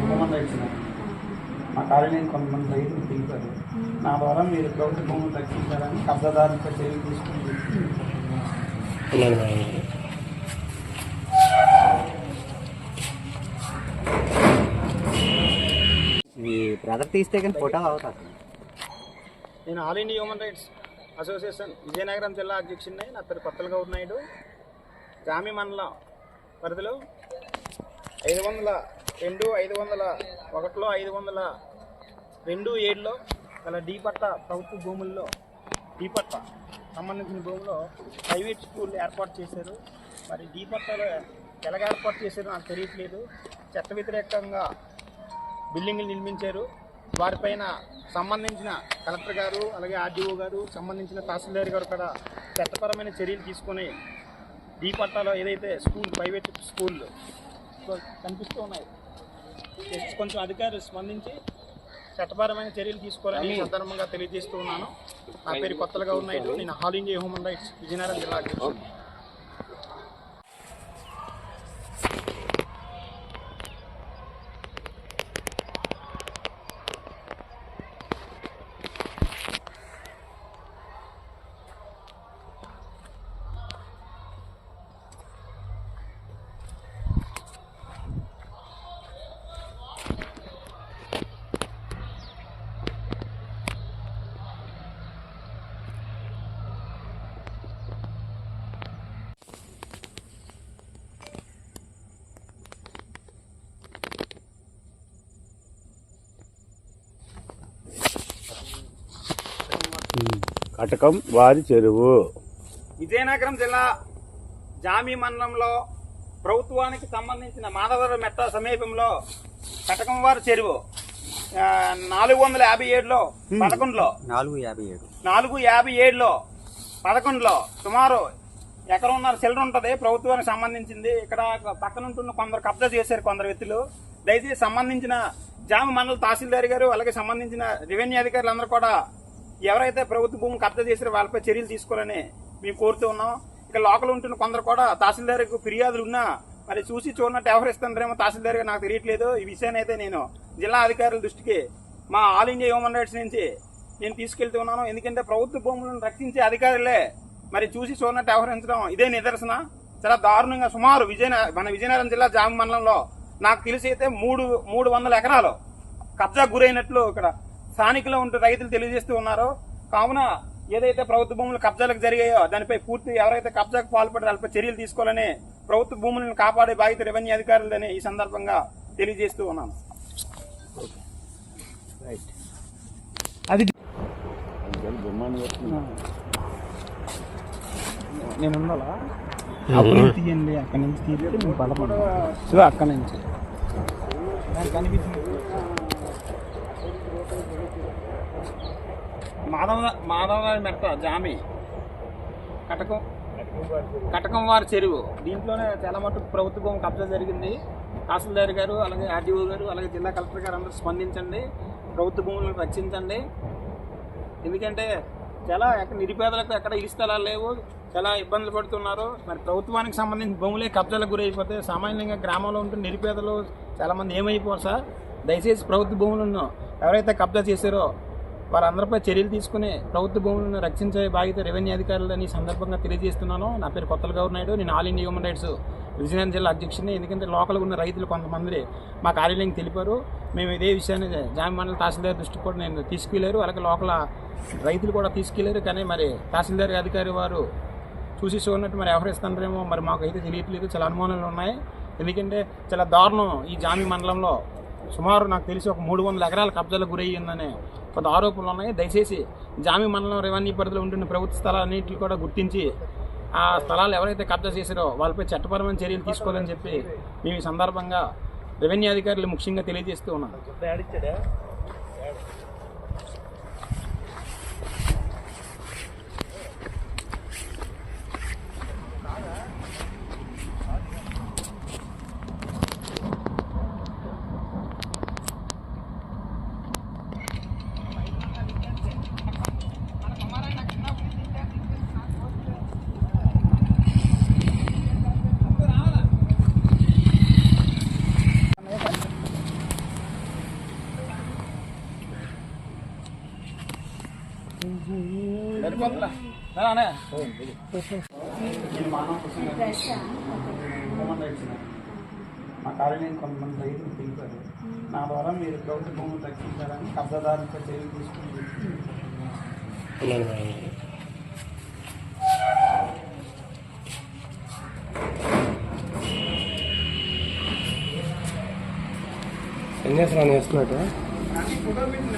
Human rights మా colony కొంతమంది రైతులు దిగుతారు నా ద్వారా మీరు ప్రభుత్వ భూములు రక్షించాలని కబ్జాదారులపై చర్యలు తీసుకుని ఈ బ్రదర్ తీస్తే కానీ ఫోటో అవుతుంది నేను all India human rights association Vizianagaram జిల్లా అధ్యక్షుడిని నా పేరు కొత్తల గౌడ్ నాయుడు. జామి మండలం పరిధిలో ఐదు వందల రెండు ఐదు వందల ఒకటిలో ఐదు వందల రెండు ఏడులో గల డీ పట్ట ప్రభుత్వ భూముల్లో డీ పట్ట సంబంధించిన భూముల్లో ప్రైవేట్ స్కూల్ ఏర్పాటు చేశారు. మరి డీ పట్టాలో ఎలాగ ఏర్పాటు చేశారో నాకు తెలియట్లేదు. చట్ట వ్యతిరేకంగా బిల్డింగ్లు నిర్మించారు. వారిపైన సంబంధించిన కలెక్టర్ గారు అలాగే ఆర్డీఓ గారు సంబంధించిన తహసీల్దార్ గారు కూడా చట్టపరమైన చర్యలు తీసుకొని ఈ పట్టాలో ఏదైతే స్కూల్ ప్రైవేట్ స్కూల్ కనిపిస్తూ ఉన్నాయి. కొంచెం అధికారులు స్పందించి చట్టపరమైన చర్యలు తీసుకోవాలని సందర్భంగా తెలియజేస్తూ ఉన్నాను. నా పేరు కొత్తలుగా ఉన్నాయి నేను all India human rights Vizianagaram జిల్లా కటకం వారి చెరువు. విజయనగరం జిల్లా జామి మండలంలో ప్రభుత్వానికి సంబంధించిన మాధవరం మెట్ట సమీపంలో కటకంవారి చెరువు ఆ, నాలుగు వందల యాభై ఏడులో పదకొండులో. నాలుగు యాభై ఏడు. నాలుగు యాభై ఏడులో పదకొండులో సుమారు ఎకరన్నర చిల్లర ఉంటుంది. ప్రభుత్వానికి సంబంధించింది. ఇక్కడ పక్కన ఉంటున్న కొందరు కబ్జా చేశారు కొందరు వ్యక్తులు. దయచేసి సంబంధించిన జామ మండల తహసీల్దార్ గారు అలాగే సంబంధించిన రెవెన్యూ అధికారులు అందరూ కూడా ఎవరైతే ప్రభుత్వ భూమి కబ్జా చేసారో వాళ్ళపై చర్యలు తీసుకోవాలని మేము కోరుతూ ఉన్నాం. ఇక లోకల్ ఉంటున్న కొందరు కూడా తహసీల్దార్కు ఫిర్యాదులు ఉన్నా మరి చూసి చూడనట్టు వ్యవహరిస్తుంటారేమో తహసీల్దార్ నాకు తెలియట్లేదు. ఈ విషయాన్ని అయితే నేను జిల్లా అధికారుల దృష్టికి మా ఆల్ ఇండియా హ్యూమన్ రైట్స్ నుంచి నేను తీసుకెళ్తూ ఉన్నాను. ఎందుకంటే ప్రభుత్వ భూములను రక్షించే అధికారులే మరి చూసి చూడనట్టు వ్యవహరించడం ఇదే నిదర్శన. చాలా దారుణంగా సుమారు విజయన మన విజయనగరం జిల్లా జామ మండలంలో నాకు తెలిసి అయితే మూడు మూడు వందల ఎకరాలు కబ్జా గురైనట్లు ఇక్కడ స్థానికులు ఉంటూ రైతులు తెలియజేస్తూ ఉన్నారు కావున ఏదైతే ప్రభుత్వ భూములు కబ్జాలకు జరిగాయో దానిపై పూర్తి ఎవరైతే కబ్జాకు పాల్పడి వాళ్ళపై చర్యలు తీసుకోవాలని ప్రభుత్వ భూములను కాపాడే బాధ్యత రెవెన్యూ అధికారులని ఈ సందర్భంగా తెలియజేస్తూ ఉన్నాను. అది నేను తీయండి అక్కడి నుంచి తీస్తే అక్కడి నుంచి. మాధవ మాధవ మెట్ట జామి. కటకం కటకం వారి చెరువు. దీంట్లోనే చాలా మటుకు ప్రభుత్వ భూమి కబ్జా జరిగింది. తహసీల్దార్ గారు అలాగే ఆర్డీఓ గారు అలాగే జిల్లా కలెక్టర్ గారు అందరూ స్పందించండి. ప్రభుత్వ భూములను రక్షించండి. ఎందుకంటే చాలా ఎక్కడ నిరుపేదలకు ఎక్కడ ఇల్లు స్థలాలు లేవు. చాలా ఇబ్బందులు పడుతున్నారు. మరి ప్రభుత్వానికి సంబంధించిన భూములే కబ్జాలకు గురైపోతే సామాన్యంగా గ్రామంలో ఉంటున్న నిరుపేదలు చాలామంది ఏమైపోరు సార్? దయచేసి ప్రభుత్వ భూములను ఎవరైతే కబ్జా చేశారో వారందరిపై చర్యలు తీసుకుని ప్రభుత్వ భూములను రక్షించే బాధ్యత రెవెన్యూ అధికారులని ఈ సందర్భంగా తెలియజేస్తున్నాను. నా పేరు కొత్తల గౌర్ నాయుడు. నేను all India human rights Vizianagaram జిల్లా అధ్యక్షుడిని. ఎందుకంటే లోకల్గా ఉన్న రైతులు కొంతమంది మా కార్యాలయం తెలిపారు. మేము ఇదే విషయాన్ని జామి మండల తహసీల్దార్ దృష్టికి కూడా నేను తీసుకెళ్ళారు అలాగే లోకల్ రైతులు కూడా తీసుకెళ్ళారు కానీ మరి తహసీల్దార్ అధికారి వారు చూసి చూడనట్టు మరి వ్యవహరిస్తున్నారేమో మరి మాకు అయితే తెలియట్లేదు. చాలా అనుమానాలు ఉన్నాయి. ఎందుకంటే చాలా దారుణం ఈ జామి మండలంలో. సుమారు నాకు తెలిసి ఒక మూడు వందల ఎకరాల కబ్జాలకు గురయ్యిందనే కొంత ఆరోపణలు ఉన్నాయి. దయచేసి జామి మండలం రెవెన్యూ పరిధిలో ఉంటున్న ప్రభుత్వ స్థలాలన్నింటినీ కూడా గుర్తించి ఆ స్థలాలు ఎవరైతే కబ్జా చేశారో వాళ్ళపై చట్టపరమైన చర్యలు తీసుకోవాలని చెప్పి మేము ఈ సందర్భంగా రెవెన్యూ అధికారులు ముఖ్యంగా తెలియజేస్తూ ఉన్నాం. మా కాలనీ కొంతమంది రైతులు తెలిపారు నా ద్వారా మీరు ప్రభుత్వ భూములు తగ్గించాలని కబ్జాదారులపై చర్యలు తీసుకుంది ఏం చేస్తున్నాను వేసుకున్నట్టు? ఫోటో పెట్టిన